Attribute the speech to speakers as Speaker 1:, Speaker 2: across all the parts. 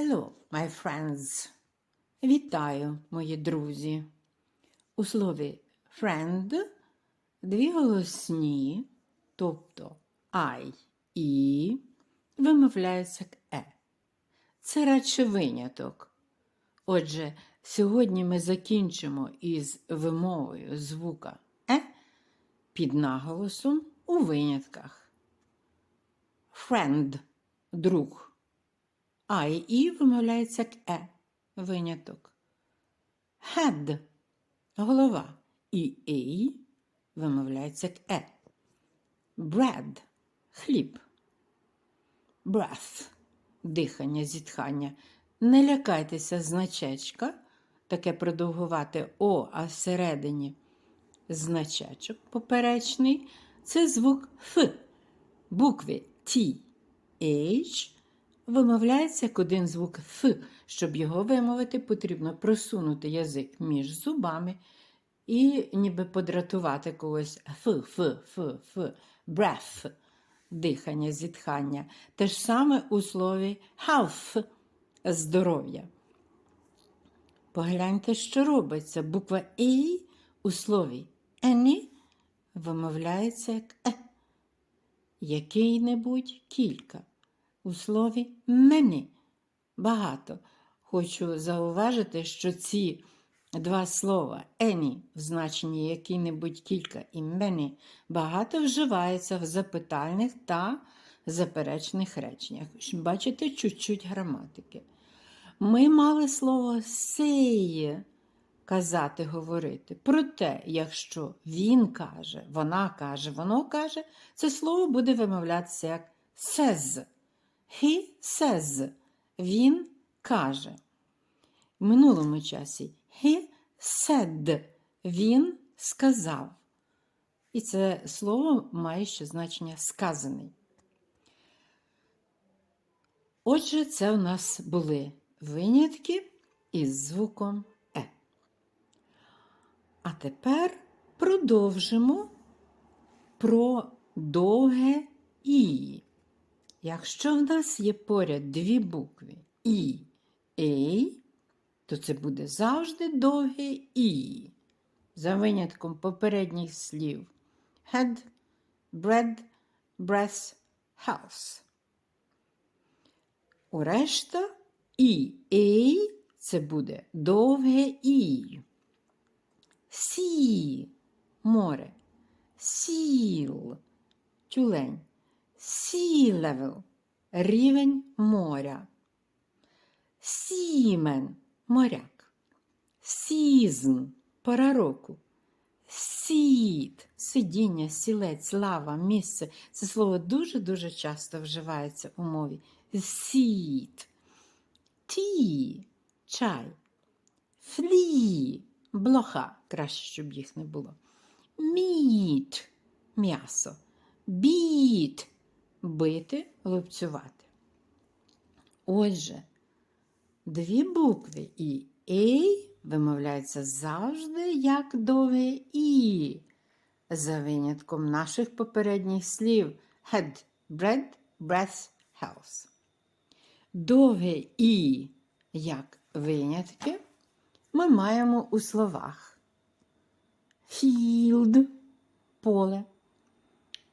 Speaker 1: Hello, my friends. Вітаю, мої друзі. У слові friend дві голосні, тобто I і вимовляються як е. Це радше виняток. Отже, сьогодні ми закінчимо із вимовою звука е під наголосом у винятках. Friend друг. А і І вимовляється як е. Виняток. Head голова. І і вимовляється як е. Bread хліб. Breath дихання, зітхання. Не лякайтеся значечка, таке продовгувати О, а всередині значечок поперечний. Це звук Ф. Букви T, H вимовляється як один звук Ф. Щоб його вимовити, потрібно просунути язик між зубами і ніби подратувати когось Ф, Ф, Ф, Ф, breath, дихання, зітхання. Те ж саме у слові health – здоров'я. Погляньте, що робиться. Буква І у слові any вимовляється як е. Який-небудь кілька. У слові many багато. Хочу зауважити, що ці два слова any в значенні який-небудь кілька і many багато вживаються в запитальних та заперечних реченнях. Бачите, чуть-чуть граматики. Ми мали слово say казати, говорити. Проте, якщо він каже, вона каже, воно каже, це слово буде вимовлятися як says. He says. Він каже. В минулому часі he said. Він сказав. І це слово має ще значення сказаний. Отже, це у нас були винятки із звуком Е. А тепер продовжимо про довге І. Якщо в нас є поряд дві букви І, Ей, то це буде завжди довге І. За винятком попередніх слів head, bread, breath, house. У решта І, Ей це буде довге І. Сі море, сіл, тюлень. Sea level – рівень моря. Сімен – моряк. Season – пора року. Сіт – сидіння, сілець, лава, місце. Це слово дуже-дуже часто вживається у мові. Сіт. Ті – чай. Флі – блоха. Краще, щоб їх не було. Міт – м'ясо. Біт бити, лупцювати. Отже, дві букви і «ей» вимовляються завжди як довге І, за винятком наших попередніх слів head, bread, breath, house. Довге І, як винятки, ми маємо у словах field – поле,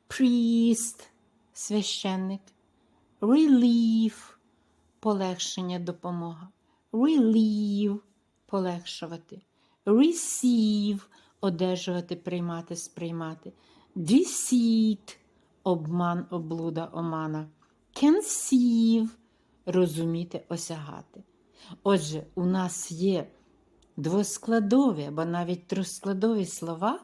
Speaker 1: priest – священник, relief полегшення допомога, relieve полегшувати, receive одержувати, приймати, сприймати, deceit обман, облуда, омана, conceive розуміти, осягати. Отже, у нас є двоскладові або навіть трьохскладові слова.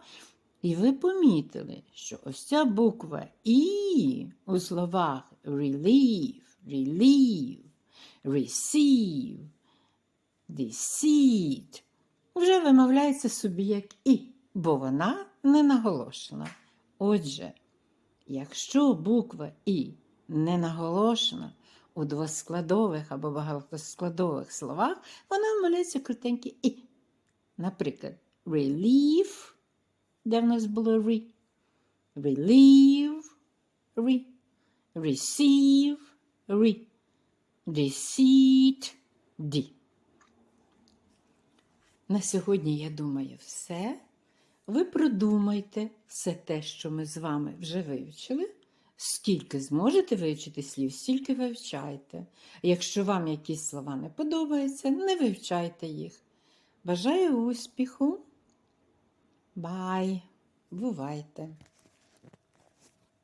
Speaker 1: І ви помітили, що ось ця буква І у словах relieve, relieve, receive, deceit вже вимовляється собі як І, бо вона не наголошена. Отже, якщо буква І не наголошена у двоскладових або багатоскладових словах, вона вимовляється крутеньке І. Наприклад, relieve де в нас було re. Relieve, re. Receive, re. Deceit, ді. На сьогодні, я думаю, все. Ви продумайте все те, що ми з вами вже вивчили. Скільки зможете вивчити слів, стільки вивчайте. Якщо вам якісь слова не подобаються, не вивчайте їх. Бажаю успіху! Бай! Бувайте!